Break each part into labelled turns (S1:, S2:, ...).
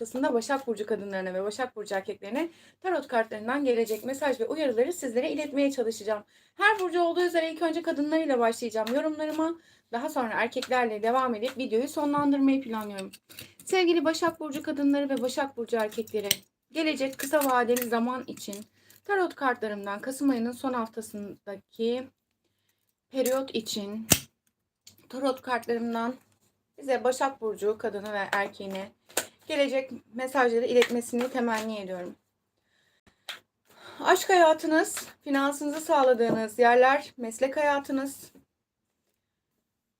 S1: haftasında Başak Burcu kadınlarına ve Başak Burcu erkeklerine tarot kartlarından gelecek mesaj ve uyarıları sizlere iletmeye çalışacağım. Her burcu olduğu üzere ilk önce kadınlarıyla başlayacağım yorumlarıma. Daha sonra erkeklerle devam edip videoyu sonlandırmayı planlıyorum. Sevgili Başak Burcu kadınları ve Başak Burcu erkekleri, gelecek kısa vadeli zaman için tarot kartlarımdan Kasım ayının son haftasındaki periyot için tarot kartlarımdan bize Başak Burcu kadını ve erkeğine gelecek mesajları iletmesini temenni ediyorum. Aşk hayatınız, finansınızı sağladığınız yerler, meslek hayatınız,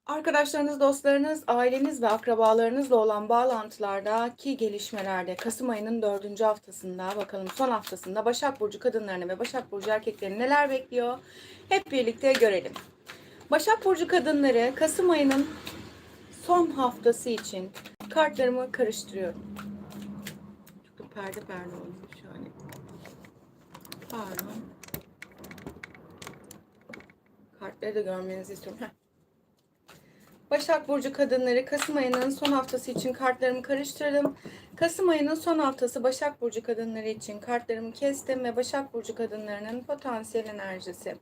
S1: arkadaşlarınız, dostlarınız, aileniz ve akrabalarınızla olan bağlantılardaki gelişmelerde Kasım ayının dördüncü haftasında bakalım son haftasında Başak Burcu kadınlarını ve Başak Burcu erkeklerini neler bekliyor? Hep birlikte görelim. Başak Burcu kadınları Kasım ayının son haftası için kartlarımı karıştırıyorum. Çok da perde perde olmuş yani. Pardon. Kartları da görmenizi istiyorum. Heh. Başak Burcu kadınları Kasım ayının son haftası için kartlarımı karıştırdım. Kasım ayının son haftası Başak Burcu kadınları için kartlarımı kestim ve Başak Burcu kadınlarının potansiyel enerjisi.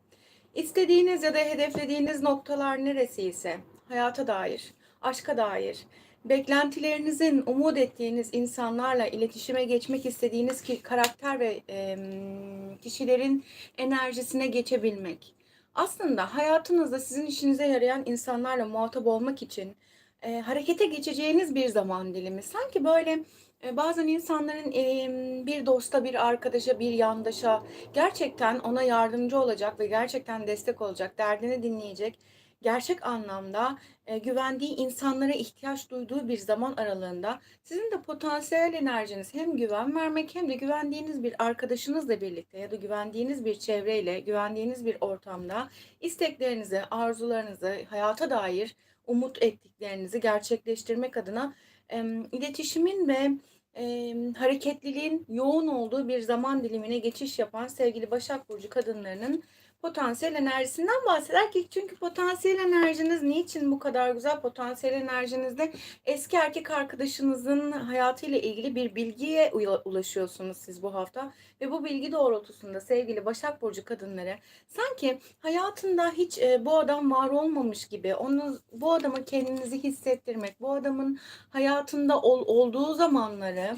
S1: İstediğiniz ya da hedeflediğiniz noktalar neresi ise hayata dair, aşka dair, beklentilerinizin, umut ettiğiniz insanlarla iletişime geçmek istediğiniz ki karakter ve e, kişilerin enerjisine geçebilmek. Aslında hayatınızda sizin işinize yarayan insanlarla muhatap olmak için e, harekete geçeceğiniz bir zaman dilimi. Sanki böyle e, bazen insanların e, bir dosta, bir arkadaşa, bir yandaşa gerçekten ona yardımcı olacak ve gerçekten destek olacak, derdini dinleyecek gerçek anlamda e, güvendiği insanlara ihtiyaç duyduğu bir zaman aralığında sizin de potansiyel enerjiniz hem güven vermek hem de güvendiğiniz bir arkadaşınızla birlikte ya da güvendiğiniz bir çevreyle, güvendiğiniz bir ortamda isteklerinizi, arzularınızı, hayata dair umut ettiklerinizi gerçekleştirmek adına e, iletişimin ve e, hareketliliğin yoğun olduğu bir zaman dilimine geçiş yapan sevgili Başak Burcu kadınlarının potansiyel enerjisinden bahseder ki çünkü potansiyel enerjiniz niçin bu kadar güzel? Potansiyel enerjinizde eski erkek arkadaşınızın hayatıyla ilgili bir bilgiye ulaşıyorsunuz siz bu hafta. Ve bu bilgi doğrultusunda sevgili Başak Burcu kadınları sanki hayatında hiç e, bu adam var olmamış gibi onu bu adamı kendinizi hissettirmek bu adamın hayatında ol, olduğu zamanları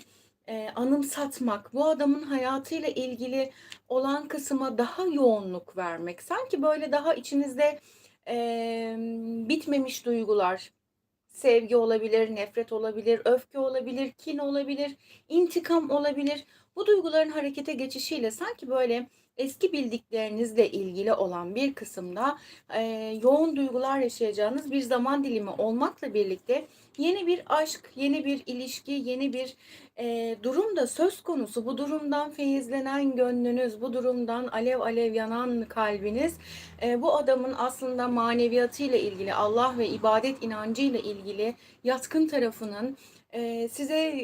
S1: e, anımsatmak, bu adamın hayatıyla ilgili olan kısma daha yoğunluk vermek. Sanki böyle daha içinizde e, bitmemiş duygular, sevgi olabilir, nefret olabilir, öfke olabilir, kin olabilir, intikam olabilir. Bu duyguların harekete geçişiyle sanki böyle eski bildiklerinizle ilgili olan bir kısımda e, yoğun duygular yaşayacağınız bir zaman dilimi olmakla birlikte yeni bir aşk, yeni bir ilişki, yeni bir e, durum da söz konusu. Bu durumdan feyizlenen gönlünüz, bu durumdan alev alev yanan kalbiniz, e, bu adamın aslında maneviyatıyla ilgili, Allah ve ibadet inancıyla ilgili yatkın tarafının e, size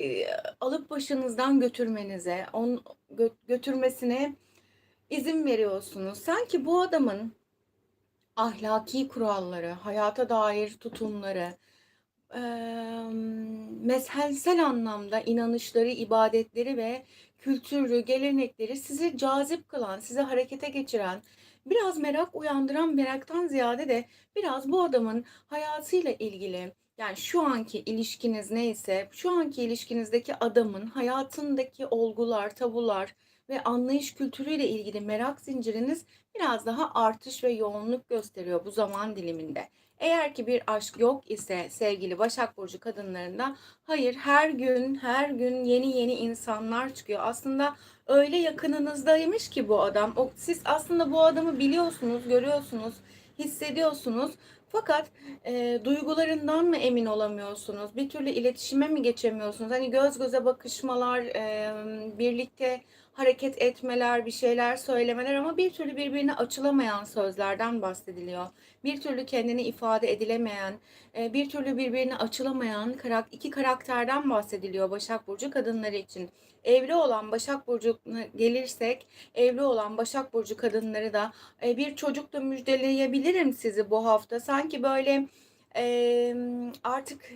S1: alıp başınızdan götürmenize, on gö götürmesine izin veriyorsunuz. Sanki bu adamın ahlaki kuralları, hayata dair tutumları, e, mezhelsel anlamda inanışları, ibadetleri ve kültürü, gelenekleri sizi cazip kılan, sizi harekete geçiren, biraz merak uyandıran meraktan ziyade de biraz bu adamın hayatıyla ilgili yani şu anki ilişkiniz neyse, şu anki ilişkinizdeki adamın hayatındaki olgular, tabular, ve anlayış kültürüyle ilgili merak zinciriniz biraz daha artış ve yoğunluk gösteriyor bu zaman diliminde. Eğer ki bir aşk yok ise sevgili Başak Burcu kadınlarında hayır her gün her gün yeni yeni insanlar çıkıyor. Aslında öyle yakınınızdaymış ki bu adam. O, siz aslında bu adamı biliyorsunuz, görüyorsunuz, hissediyorsunuz. Fakat e, duygularından mı emin olamıyorsunuz? Bir türlü iletişime mi geçemiyorsunuz? Hani göz göze bakışmalar, e, birlikte hareket etmeler, bir şeyler söylemeler ama bir türlü birbirine açılamayan sözlerden bahsediliyor. Bir türlü kendini ifade edilemeyen, e, bir türlü birbirine açılamayan iki karakterden bahsediliyor Başak Burcu kadınları için. Evli olan Başak Burcu gelirsek, evli olan Başak Burcu kadınları da e, bir çocukla müjdeleyebilirim sizi bu hafta. Sanki böyle artık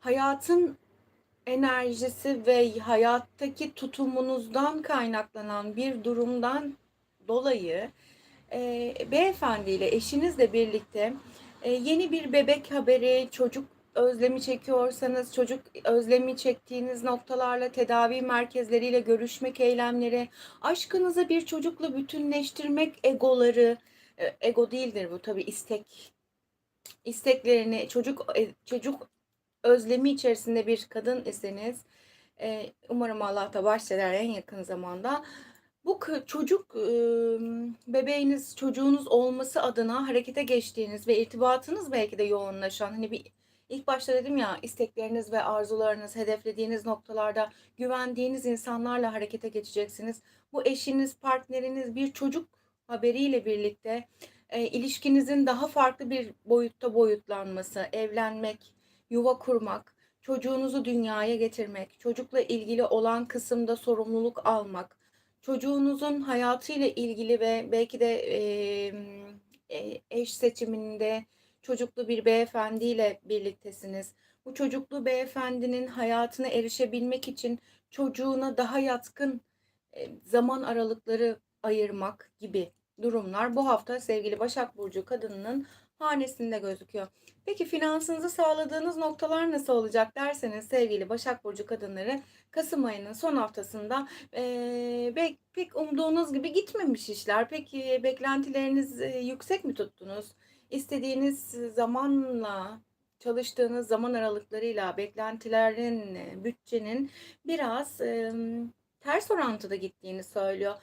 S1: hayatın enerjisi ve hayattaki tutumunuzdan kaynaklanan bir durumdan dolayı e, beyefendiyle eşinizle birlikte e, yeni bir bebek haberi, çocuk özlemi çekiyorsanız çocuk özlemi çektiğiniz noktalarla tedavi merkezleriyle görüşmek eylemleri, aşkınızı bir çocukla bütünleştirmek egoları, e, ego değildir bu tabii istek isteklerini çocuk e, çocuk özlemi içerisinde bir kadın iseniz e, umarım Allah da bahşeder en yakın zamanda bu çocuk bebeğiniz çocuğunuz olması adına harekete geçtiğiniz ve irtibatınız belki de yoğunlaşan hani bir ilk başta dedim ya istekleriniz ve arzularınız hedeflediğiniz noktalarda güvendiğiniz insanlarla harekete geçeceksiniz. Bu eşiniz, partneriniz bir çocuk haberiyle birlikte e, ilişkinizin daha farklı bir boyutta boyutlanması, evlenmek, yuva kurmak, çocuğunuzu dünyaya getirmek, çocukla ilgili olan kısımda sorumluluk almak, çocuğunuzun hayatıyla ilgili ve belki de e, eş seçiminde çocuklu bir beyefendiyle birliktesiniz. Bu çocuklu beyefendinin hayatına erişebilmek için çocuğuna daha yatkın e, zaman aralıkları ayırmak gibi durumlar bu hafta sevgili Başak Burcu kadınının hanesinde gözüküyor. Peki finansınızı sağladığınız noktalar nasıl olacak derseniz sevgili Başak Burcu kadınları Kasım ayının son haftasında e, pek, umduğunuz gibi gitmemiş işler. Peki beklentileriniz e, yüksek mi tuttunuz? İstediğiniz zamanla çalıştığınız zaman aralıklarıyla beklentilerin, bütçenin biraz e, ters orantıda gittiğini söylüyor.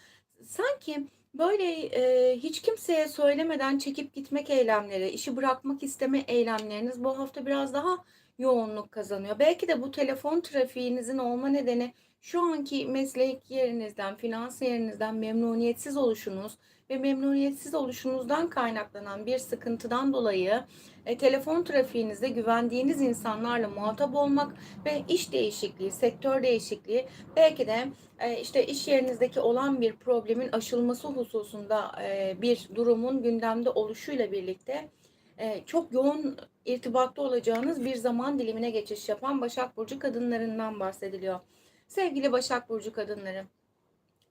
S1: Sanki Böyle e, hiç kimseye söylemeden çekip gitmek eylemleri, işi bırakmak isteme eylemleriniz bu hafta biraz daha yoğunluk kazanıyor. Belki de bu telefon trafiğinizin olma nedeni şu anki meslek yerinizden, finans yerinizden memnuniyetsiz oluşunuz ve memnuniyetsiz oluşunuzdan kaynaklanan bir sıkıntıdan dolayı e, telefon trafiğinizde güvendiğiniz insanlarla muhatap olmak ve iş değişikliği, sektör değişikliği belki de e, işte iş yerinizdeki olan bir problemin aşılması hususunda e, bir durumun gündemde oluşuyla birlikte e, çok yoğun irtibatta olacağınız bir zaman dilimine geçiş yapan Başak Burcu kadınlarından bahsediliyor. Sevgili Başak Burcu kadınları,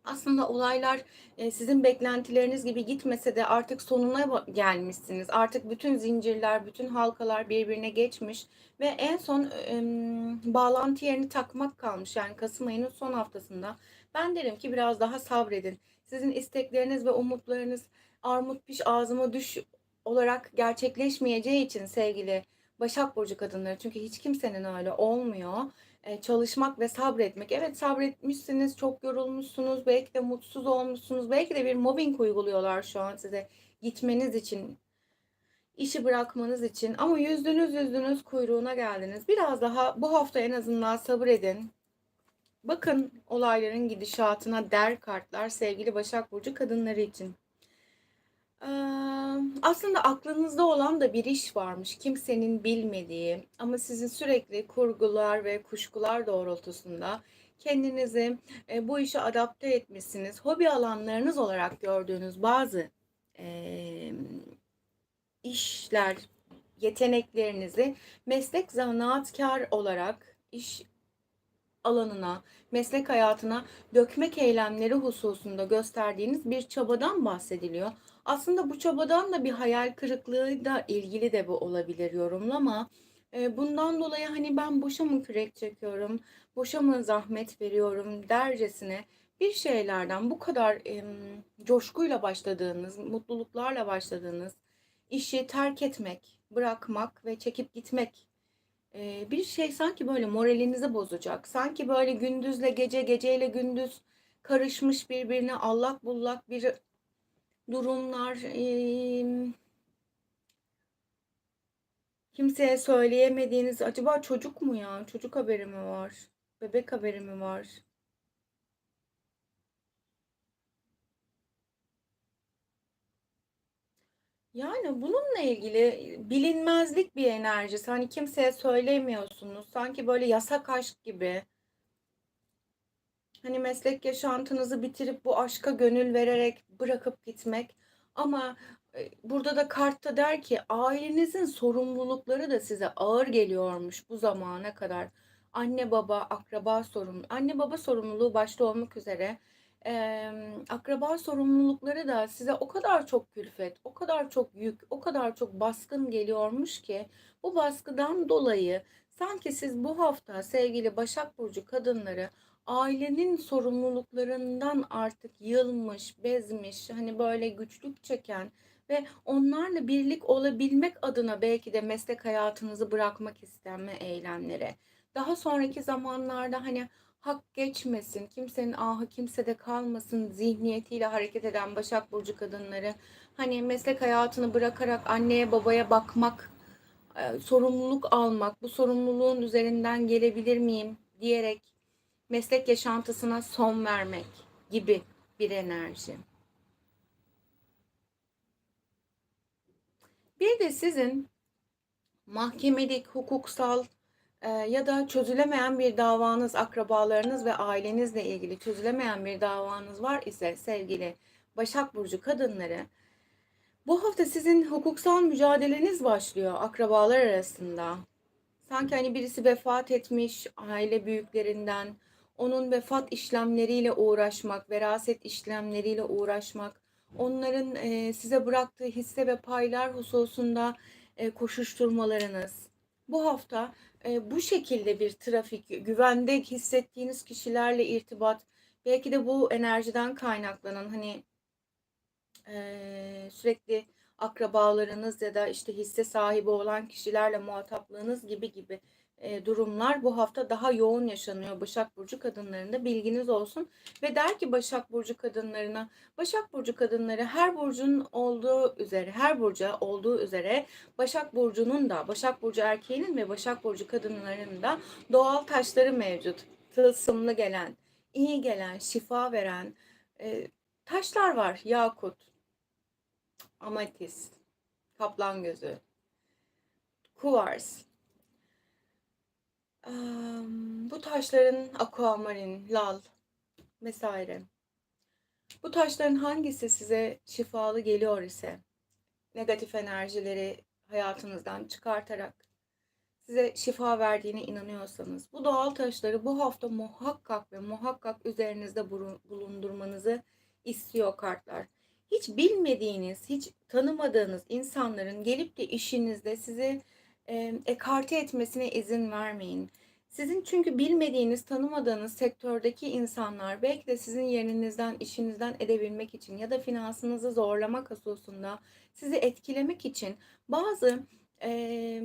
S1: aslında olaylar e, sizin beklentileriniz gibi gitmese de artık sonuna gelmişsiniz. Artık bütün zincirler, bütün halkalar birbirine geçmiş ve en son bağlantı yerini takmak kalmış. Yani Kasım ayının son haftasında. Ben derim ki biraz daha sabredin. Sizin istekleriniz ve umutlarınız armut piş ağzıma düş olarak gerçekleşmeyeceği için sevgili Başak Burcu kadınları çünkü hiç kimsenin öyle olmuyor e, çalışmak ve sabretmek. Evet sabretmişsiniz, çok yorulmuşsunuz, belki de mutsuz olmuşsunuz, belki de bir mobbing uyguluyorlar şu an size gitmeniz için, işi bırakmanız için. Ama yüzdünüz yüzdünüz kuyruğuna geldiniz. Biraz daha bu hafta en azından sabır edin. Bakın olayların gidişatına der kartlar sevgili Başak Burcu kadınları için. Aslında aklınızda olan da bir iş varmış. Kimsenin bilmediği ama sizin sürekli kurgular ve kuşkular doğrultusunda kendinizi bu işe adapte etmişsiniz. Hobi alanlarınız olarak gördüğünüz bazı işler, yeteneklerinizi meslek zanaatkar olarak iş alanına, meslek hayatına dökmek eylemleri hususunda gösterdiğiniz bir çabadan bahsediliyor. Aslında bu çabadan da bir hayal kırıklığı da ilgili de bu olabilir yorumlama. Bundan dolayı hani ben boşa mı kürek çekiyorum, boşa mı zahmet veriyorum dercesine bir şeylerden bu kadar coşkuyla başladığınız, mutluluklarla başladığınız işi terk etmek, bırakmak ve çekip gitmek bir şey sanki böyle moralinizi bozacak. Sanki böyle gündüzle gece, geceyle gündüz karışmış birbirine allak bullak bir durumlar kimseye söyleyemediğiniz acaba çocuk mu ya? Çocuk haberi mi var? Bebek haberi mi var? Yani bununla ilgili bilinmezlik bir enerjisi. Hani kimseye söylemiyorsunuz. Sanki böyle yasak aşk gibi. Hani meslek yaşantınızı bitirip bu aşka gönül vererek bırakıp gitmek. Ama e, burada da kartta der ki ailenizin sorumlulukları da size ağır geliyormuş bu zamana kadar. anne baba, akraba sorumlu, anne baba sorumluluğu başta olmak üzere emm, akraba sorumlulukları da size o kadar çok külfet, o kadar çok yük, o kadar çok baskın geliyormuş ki bu baskıdan dolayı sanki siz bu hafta sevgili Başak Burcu kadınları ailenin sorumluluklarından artık yılmış, bezmiş, hani böyle güçlük çeken ve onlarla birlik olabilmek adına belki de meslek hayatınızı bırakmak istenme eylemleri. Daha sonraki zamanlarda hani hak geçmesin, kimsenin ahı kimsede kalmasın zihniyetiyle hareket eden Başak Burcu kadınları hani meslek hayatını bırakarak anneye babaya bakmak, e, sorumluluk almak, bu sorumluluğun üzerinden gelebilir miyim diyerek meslek yaşantısına son vermek gibi bir enerji. Bir de sizin mahkemelik, hukuksal e, ya da çözülemeyen bir davanız, akrabalarınız ve ailenizle ilgili çözülemeyen bir davanız var ise sevgili Başak Burcu kadınları, bu hafta sizin hukuksal mücadeleniz başlıyor akrabalar arasında. Sanki hani birisi vefat etmiş aile büyüklerinden, onun vefat işlemleriyle uğraşmak, veraset işlemleriyle uğraşmak, onların e, size bıraktığı hisse ve paylar hususunda e, koşuşturmalarınız. Bu hafta e, bu şekilde bir trafik, güvende hissettiğiniz kişilerle irtibat, belki de bu enerjiden kaynaklanan hani e, sürekli akrabalarınız ya da işte hisse sahibi olan kişilerle muhataplığınız gibi gibi e, durumlar bu hafta daha yoğun yaşanıyor Başak Burcu kadınlarında bilginiz olsun. Ve der ki Başak Burcu kadınlarına Başak Burcu kadınları her burcun olduğu üzere her burca olduğu üzere Başak Burcu'nun da Başak Burcu erkeğinin ve Başak Burcu kadınlarının da doğal taşları mevcut. Tılsımlı gelen, iyi gelen, şifa veren e, taşlar var. Yakut, amatist, kaplan gözü, kuvars, bu taşların aquamarin, lal vesaire. Bu taşların hangisi size şifalı geliyor ise negatif enerjileri hayatınızdan çıkartarak size şifa verdiğine inanıyorsanız bu doğal taşları bu hafta muhakkak ve muhakkak üzerinizde bulundurmanızı istiyor kartlar. Hiç bilmediğiniz, hiç tanımadığınız insanların gelip de işinizde sizi e, ekarte etmesine izin vermeyin. Sizin çünkü bilmediğiniz, tanımadığınız sektördeki insanlar belki de sizin yerinizden, işinizden edebilmek için ya da finansınızı zorlamak hususunda sizi etkilemek için bazı e,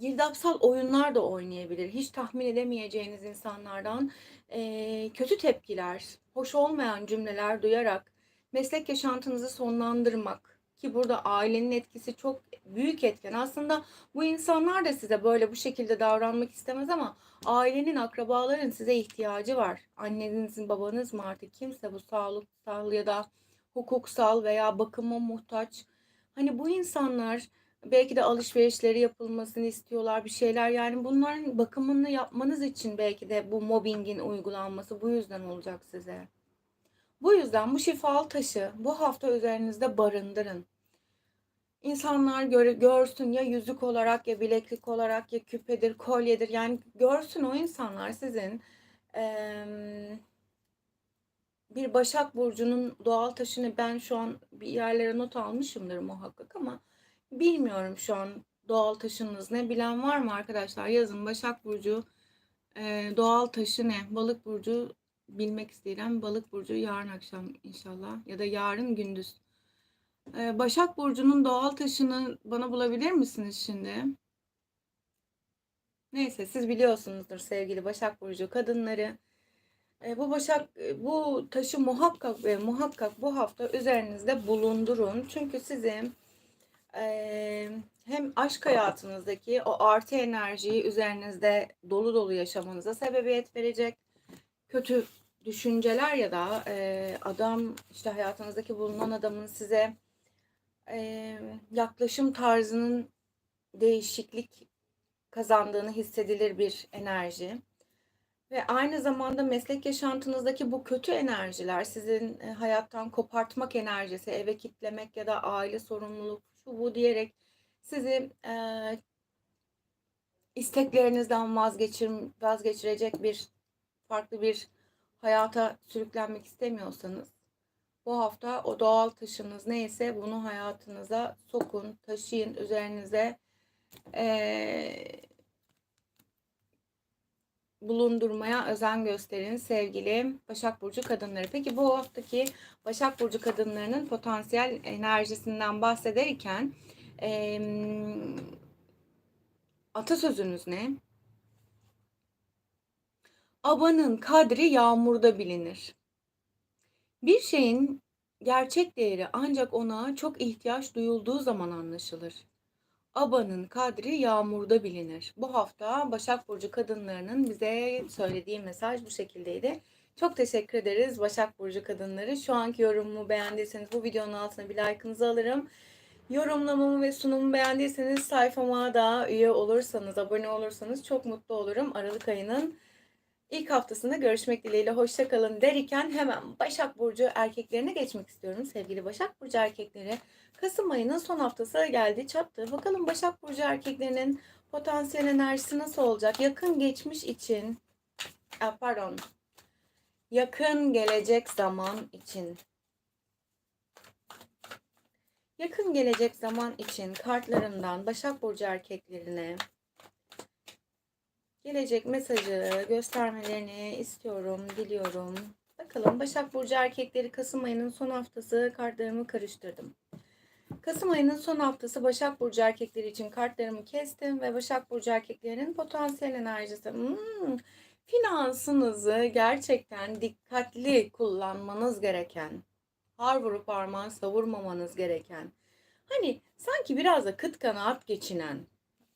S1: girdapsal oyunlar da oynayabilir. Hiç tahmin edemeyeceğiniz insanlardan e, kötü tepkiler, hoş olmayan cümleler duyarak meslek yaşantınızı sonlandırmak, ki burada ailenin etkisi çok büyük etken. Aslında bu insanlar da size böyle bu şekilde davranmak istemez ama ailenin, akrabaların size ihtiyacı var. Annenizin, babanız mı artık kimse bu sağlıksal ya da hukuksal veya bakıma muhtaç. Hani bu insanlar belki de alışverişleri yapılmasını istiyorlar bir şeyler. Yani bunların bakımını yapmanız için belki de bu mobbingin uygulanması bu yüzden olacak size. Bu yüzden bu şifalı taşı bu hafta üzerinizde barındırın. İnsanlar gör, görsün ya yüzük olarak ya bileklik olarak ya küpedir, kolyedir. Yani görsün o insanlar sizin e, bir Başak Burcu'nun doğal taşını. Ben şu an bir yerlere not almışımdır muhakkak ama bilmiyorum şu an doğal taşınız ne. Bilen var mı arkadaşlar? Yazın Başak Burcu e, doğal taşı ne? Balık burcu bilmek isteyen balık burcu yarın akşam inşallah ya da yarın gündüz ee, Başak Burcu'nun doğal taşını bana bulabilir misiniz şimdi? Neyse siz biliyorsunuzdur sevgili Başak Burcu kadınları. Ee, bu Başak e, bu taşı muhakkak ve muhakkak bu hafta üzerinizde bulundurun. Çünkü sizin e, hem aşk hayatınızdaki o artı enerjiyi üzerinizde dolu dolu yaşamanıza sebebiyet verecek. Kötü düşünceler ya da e, adam işte hayatınızdaki bulunan adamın size e, yaklaşım tarzının değişiklik kazandığını hissedilir bir enerji. Ve aynı zamanda meslek yaşantınızdaki bu kötü enerjiler sizin e, hayattan kopartmak enerjisi, eve kitlemek ya da aile sorumluluk şu bu diyerek sizi e, isteklerinizden vazgeçir, vazgeçirecek bir farklı bir hayata sürüklenmek istemiyorsanız bu hafta o doğal taşınız neyse bunu hayatınıza sokun, taşıyın, üzerinize eee, bulundurmaya özen gösterin sevgili Başak Burcu kadınları. Peki bu haftaki Başak Burcu kadınlarının potansiyel enerjisinden bahsederken eee atasözünüz ne? Abanın kadri yağmurda bilinir. Bir şeyin gerçek değeri ancak ona çok ihtiyaç duyulduğu zaman anlaşılır. Abanın kadri yağmurda bilinir. Bu hafta Başak Burcu kadınlarının bize söylediği mesaj bu şekildeydi. Çok teşekkür ederiz Başak Burcu kadınları. Şu anki yorumumu beğendiyseniz bu videonun altına bir like'ınızı alırım. Yorumlamamı ve sunumumu beğendiyseniz sayfama da üye olursanız, abone olursanız çok mutlu olurum. Aralık ayının ilk haftasında görüşmek dileğiyle hoşçakalın derken hemen Başak Burcu erkeklerine geçmek istiyorum. Sevgili Başak Burcu erkekleri Kasım ayının son haftası geldi çattı. Bakalım Başak Burcu erkeklerinin potansiyel enerjisi nasıl olacak? Yakın geçmiş için, pardon, yakın gelecek zaman için Yakın gelecek zaman için kartlarımdan Başak Burcu erkeklerine gelecek mesajı göstermelerini istiyorum, diliyorum. Bakalım Başak Burcu erkekleri Kasım ayının son haftası kartlarımı karıştırdım. Kasım ayının son haftası Başak Burcu erkekleri için kartlarımı kestim ve Başak Burcu erkeklerinin potansiyel enerjisi. Hmm, finansınızı gerçekten dikkatli kullanmanız gereken har vurup parmağın savurmamanız gereken. Hani sanki biraz da kıt kanaat geçinen.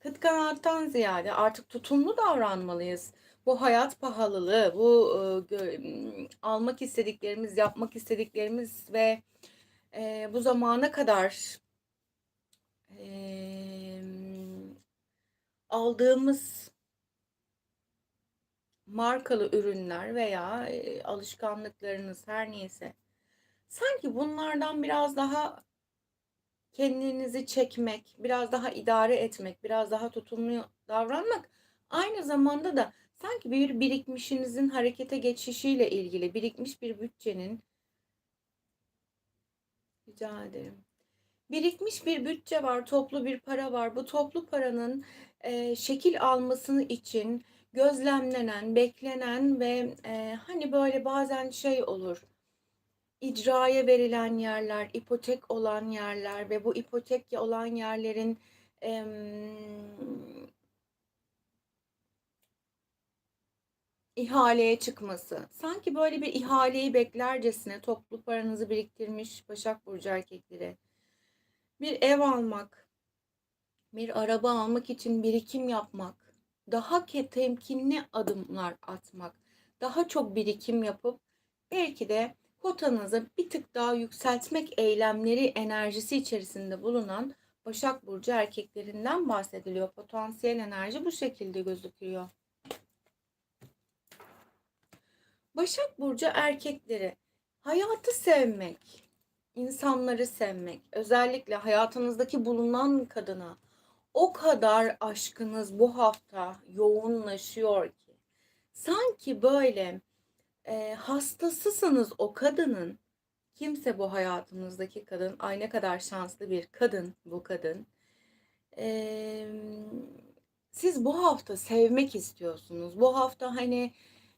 S1: Kıt kanaattan ziyade artık tutumlu davranmalıyız. Bu hayat pahalılığı, bu e, almak istediklerimiz, yapmak istediklerimiz ve e, bu zamana kadar e, aldığımız markalı ürünler veya e, alışkanlıklarınız her neyse Sanki bunlardan biraz daha kendinizi çekmek, biraz daha idare etmek, biraz daha tutumlu davranmak aynı zamanda da sanki bir birikmişinizin harekete geçişiyle ilgili birikmiş bir bütçenin rica ederim. Birikmiş bir bütçe var, toplu bir para var. Bu toplu paranın e, şekil almasını için gözlemlenen, beklenen ve e, hani böyle bazen şey olur icraya verilen yerler, ipotek olan yerler ve bu ipotek olan yerlerin em, ihaleye çıkması. Sanki böyle bir ihaleyi beklercesine toplu paranızı biriktirmiş Başak Burcu erkekleri. Bir ev almak, bir araba almak için birikim yapmak, daha temkinli adımlar atmak, daha çok birikim yapıp belki de kotanızı bir tık daha yükseltmek eylemleri enerjisi içerisinde bulunan Başak Burcu erkeklerinden bahsediliyor. Potansiyel enerji bu şekilde gözüküyor. Başak Burcu erkekleri hayatı sevmek, insanları sevmek, özellikle hayatınızdaki bulunan kadına o kadar aşkınız bu hafta yoğunlaşıyor ki sanki böyle e, hastasısınız o kadının. Kimse bu hayatınızdaki kadın. Ay ne kadar şanslı bir kadın bu kadın. E, siz bu hafta sevmek istiyorsunuz. Bu hafta hani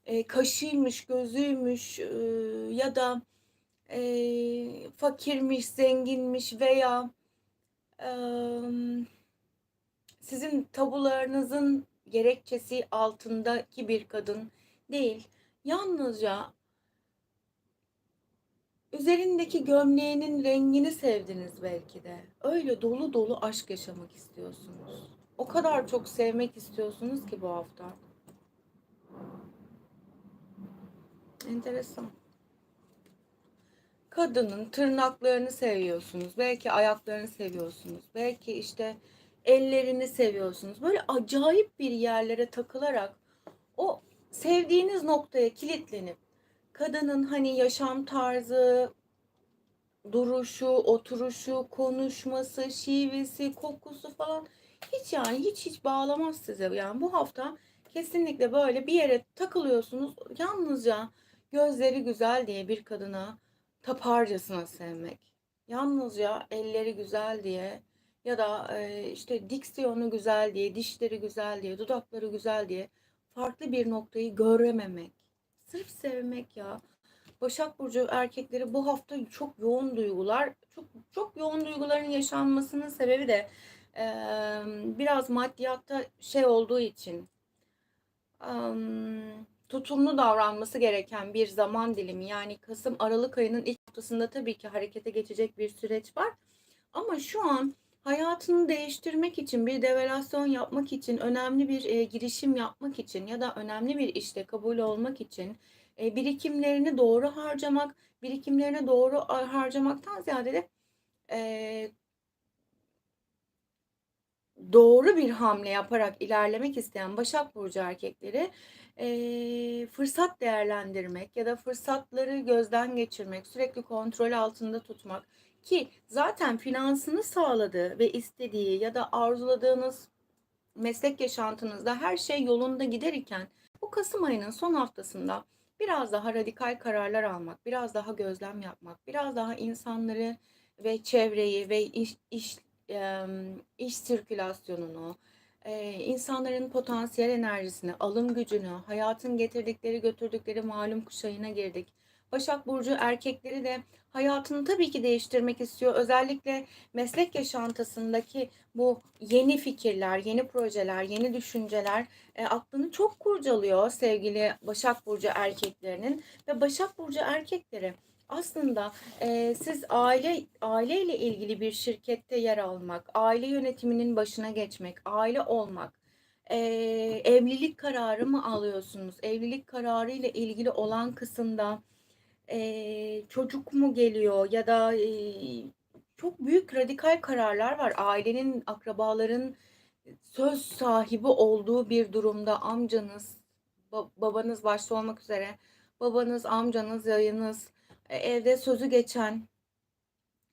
S1: e, kaşıymış, gözüymüş e, ya da e, fakirmiş, zenginmiş veya e, sizin tabularınızın gerekçesi altındaki bir kadın değil Yalnızca üzerindeki gömleğinin rengini sevdiniz belki de. Öyle dolu dolu aşk yaşamak istiyorsunuz. O kadar çok sevmek istiyorsunuz ki bu hafta. Enteresan. Kadının tırnaklarını seviyorsunuz. Belki ayaklarını seviyorsunuz. Belki işte ellerini seviyorsunuz. Böyle acayip bir yerlere takılarak o sevdiğiniz noktaya kilitlenip kadının hani yaşam tarzı, duruşu, oturuşu, konuşması, şivesi, kokusu falan Hiç yani hiç hiç bağlamaz size. Yani bu hafta kesinlikle böyle bir yere takılıyorsunuz. Yalnızca gözleri güzel diye bir kadına taparcasına sevmek. Yalnızca elleri güzel diye ya da e, işte diksiyonu güzel diye, dişleri güzel diye, dudakları güzel diye farklı bir noktayı görememek. Sırf sevmek ya. Başak Burcu erkekleri bu hafta çok yoğun duygular, çok çok yoğun duyguların yaşanmasının sebebi de e, biraz maddiyatta şey olduğu için em, tutumlu davranması gereken bir zaman dilimi. Yani Kasım Aralık ayının ilk haftasında tabii ki harekete geçecek bir süreç var. Ama şu an hayatını değiştirmek için, bir devalüasyon yapmak için, önemli bir e, girişim yapmak için ya da önemli bir işte kabul olmak için e, birikimlerini doğru harcamak, birikimlerini doğru harcamaktan ziyade de e, doğru bir hamle yaparak ilerlemek isteyen Başak Burcu erkekleri e, fırsat değerlendirmek ya da fırsatları gözden geçirmek, sürekli kontrol altında tutmak ki zaten finansını sağladığı ve istediği ya da arzuladığınız meslek yaşantınızda her şey yolunda giderken bu Kasım ayının son haftasında biraz daha radikal kararlar almak, biraz daha gözlem yapmak, biraz daha insanları ve çevreyi ve iş, iş, iş sirkülasyonunu, insanların potansiyel enerjisini, alım gücünü, hayatın getirdikleri götürdükleri malum kuşağına girdik. Başak Burcu erkekleri de hayatını tabii ki değiştirmek istiyor. Özellikle meslek yaşantısındaki bu yeni fikirler, yeni projeler, yeni düşünceler e, aklını çok kurcalıyor sevgili Başak Burcu erkeklerinin. Ve Başak Burcu erkekleri aslında e, siz aile aileyle ilgili bir şirkette yer almak, aile yönetiminin başına geçmek, aile olmak, e, evlilik kararı mı alıyorsunuz? Evlilik kararı ile ilgili olan kısımda e, çocuk mu geliyor ya da e, çok büyük radikal kararlar var. Ailenin, akrabaların söz sahibi olduğu bir durumda amcanız, babanız başta olmak üzere babanız, amcanız, yayınız, e, evde sözü geçen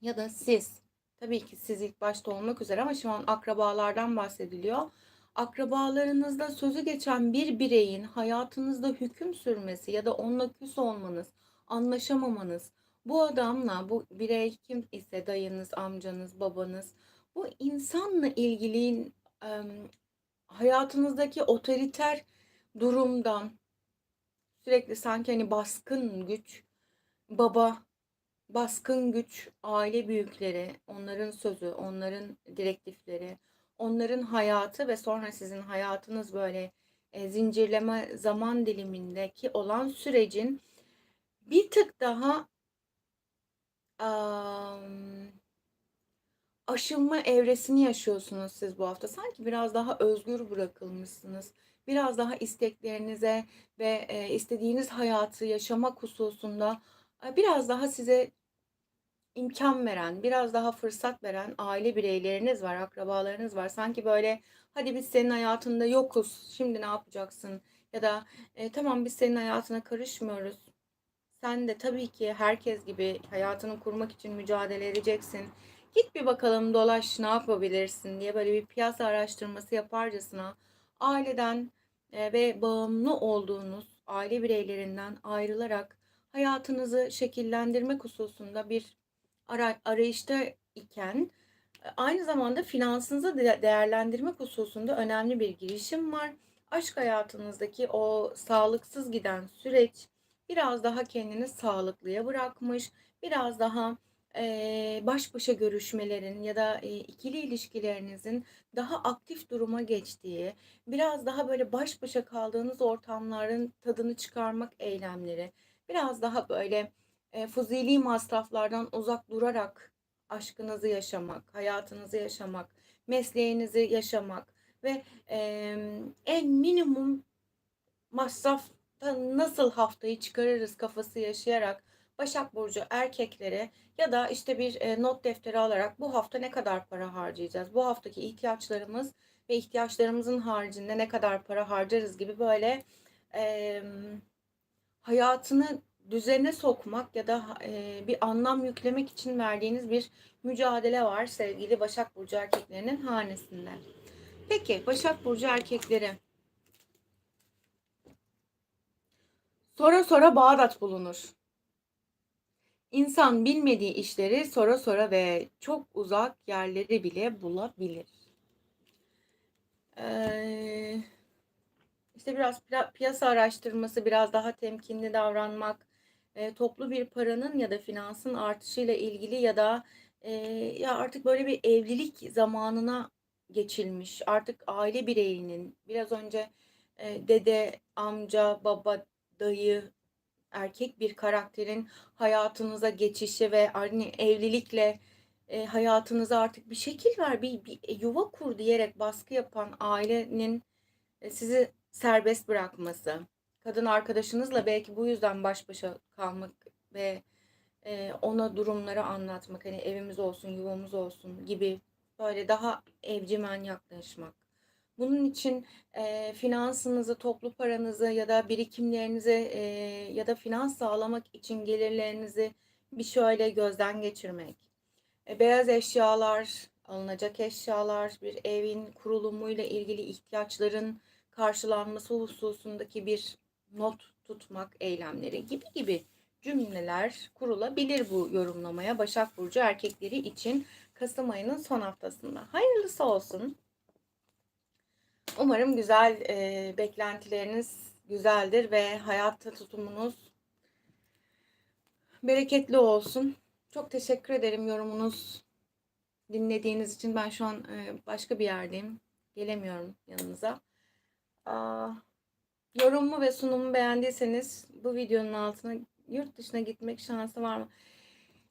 S1: ya da siz tabii ki siz ilk başta olmak üzere ama şu an akrabalardan bahsediliyor. Akrabalarınızda sözü geçen bir bireyin hayatınızda hüküm sürmesi ya da onunla küs olmanız, anlaşamamanız, bu adamla bu birey kim ise dayınız, amcanız, babanız bu insanla ilgili hayatınızdaki otoriter durumdan sürekli sanki hani baskın güç baba, baskın güç, aile büyükleri, onların sözü, onların direktifleri, onların hayatı ve sonra sizin hayatınız böyle e, zincirleme zaman dilimindeki olan sürecin bir tık daha um, aşılma evresini yaşıyorsunuz siz bu hafta. Sanki biraz daha özgür bırakılmışsınız. Biraz daha isteklerinize ve e, istediğiniz hayatı yaşamak hususunda biraz daha size imkan veren, biraz daha fırsat veren aile bireyleriniz var, akrabalarınız var. Sanki böyle hadi biz senin hayatında yokuz, şimdi ne yapacaksın? Ya da e, tamam biz senin hayatına karışmıyoruz. Sen de tabii ki herkes gibi hayatını kurmak için mücadele edeceksin. Git bir bakalım dolaş ne yapabilirsin diye böyle bir piyasa araştırması yaparcasına aileden e, ve bağımlı olduğunuz aile bireylerinden ayrılarak hayatınızı şekillendirmek hususunda bir ara, arayışta iken e, aynı zamanda finansınızı de değerlendirmek hususunda önemli bir girişim var. Aşk hayatınızdaki o sağlıksız giden süreç biraz daha kendini sağlıklıya bırakmış, biraz daha e, baş başa görüşmelerin ya da e, ikili ilişkilerinizin daha aktif duruma geçtiği, biraz daha böyle baş başa kaldığınız ortamların tadını çıkarmak eylemleri, biraz daha böyle e, fuzuli masraflardan uzak durarak aşkınızı yaşamak, hayatınızı yaşamak, mesleğinizi yaşamak ve e, en minimum masrafta nasıl haftayı çıkarırız kafası yaşayarak Başak Burcu erkeklere ya da işte bir e, not defteri alarak bu hafta ne kadar para harcayacağız? Bu haftaki ihtiyaçlarımız ve ihtiyaçlarımızın haricinde ne kadar para harcarız gibi böyle e, hayatını düzene sokmak ya da e, bir anlam yüklemek için verdiğiniz bir mücadele var sevgili Başak Burcu erkeklerinin hanesinde. Peki Başak Burcu erkekleri. Sonra sonra Bağdat bulunur. İnsan bilmediği işleri sonra sonra ve çok uzak yerleri bile bulabilir. Ee, işte biraz piyasa araştırması, biraz daha temkinli davranmak, e, toplu bir paranın ya da finansın artışıyla ilgili ya da e, ya artık böyle bir evlilik zamanına geçilmiş. Artık aile bireyinin biraz önce e, dede, amca, baba, dayı, erkek bir karakterin hayatınıza geçişi ve hani evlilikle e, hayatınıza artık bir şekil ver, bir, bir yuva kur diyerek baskı yapan ailenin e, sizi serbest bırakması, kadın arkadaşınızla belki bu yüzden baş başa kalmak ve e, ona durumları anlatmak, hani evimiz olsun, yuvamız olsun gibi böyle daha evcimen yaklaşmak. Bunun için e, finansınızı, toplu paranızı ya da birikimlerinizi e, ya da finans sağlamak için gelirlerinizi bir şöyle gözden geçirmek. E, beyaz eşyalar, alınacak eşyalar, bir evin kurulumuyla ilgili ihtiyaçların karşılanması hususundaki bir not tutmak eylemleri gibi gibi cümleler kurulabilir bu yorumlamaya Başak Burcu erkekleri için Kasım ayının son haftasında. Hayırlısı olsun. Umarım güzel e, beklentileriniz güzeldir ve hayatta tutumunuz bereketli olsun. Çok teşekkür ederim yorumunuz dinlediğiniz için. Ben şu an e, başka bir yerdeyim. Gelemiyorum yanınıza. Aa, yorumumu ve sunumu beğendiyseniz bu videonun altına yurt dışına gitmek şansı var mı?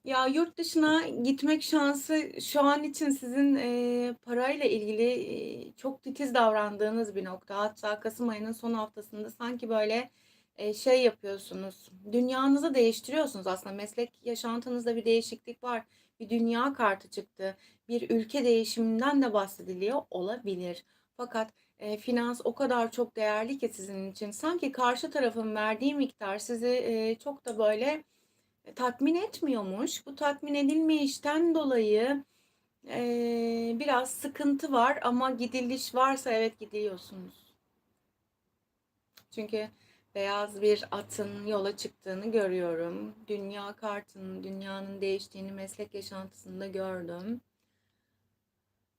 S1: Ya yurt dışına gitmek şansı şu an için sizin e, parayla ilgili e, çok titiz davrandığınız bir nokta. Hatta Kasım ayının son haftasında sanki böyle e, şey yapıyorsunuz. Dünyanızı değiştiriyorsunuz aslında. Meslek yaşantınızda bir değişiklik var. Bir dünya kartı çıktı. Bir ülke değişiminden de bahsediliyor olabilir. Fakat e, finans o kadar çok değerli ki sizin için. Sanki karşı tarafın verdiği miktar sizi e, çok da böyle tatmin etmiyormuş. Bu tatmin edilmeyişten dolayı e, biraz sıkıntı var ama gidiliş varsa evet gidiyorsunuz. Çünkü beyaz bir atın yola çıktığını görüyorum. Dünya kartının, dünyanın değiştiğini meslek yaşantısında gördüm.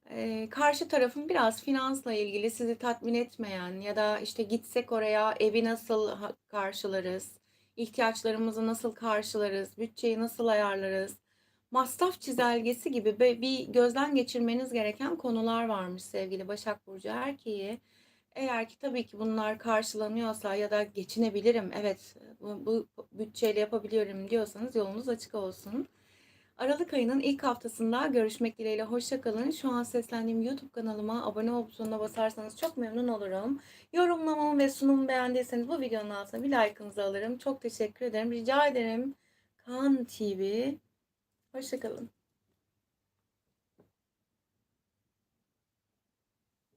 S1: Ee, karşı tarafın biraz finansla ilgili sizi tatmin etmeyen ya da işte gitsek oraya evi nasıl karşılarız, ihtiyaçlarımızı nasıl karşılarız, bütçeyi nasıl ayarlarız, masraf çizelgesi gibi bir gözden geçirmeniz gereken konular varmış sevgili Başak Burcu erkeği. Eğer ki tabii ki bunlar karşılanıyorsa ya da geçinebilirim, evet bu, bu bütçeyle yapabiliyorum diyorsanız yolunuz açık olsun. Aralık ayının ilk haftasında görüşmek dileğiyle. Hoşça kalın. Şu an seslendiğim YouTube kanalıma abone ol butonuna basarsanız çok memnun olurum. Yorumlamamı ve sunumumu beğendiyseniz bu videonun altına bir like'ınızı alırım. Çok teşekkür ederim. Rica ederim. Kan TV. Hoşça kalın.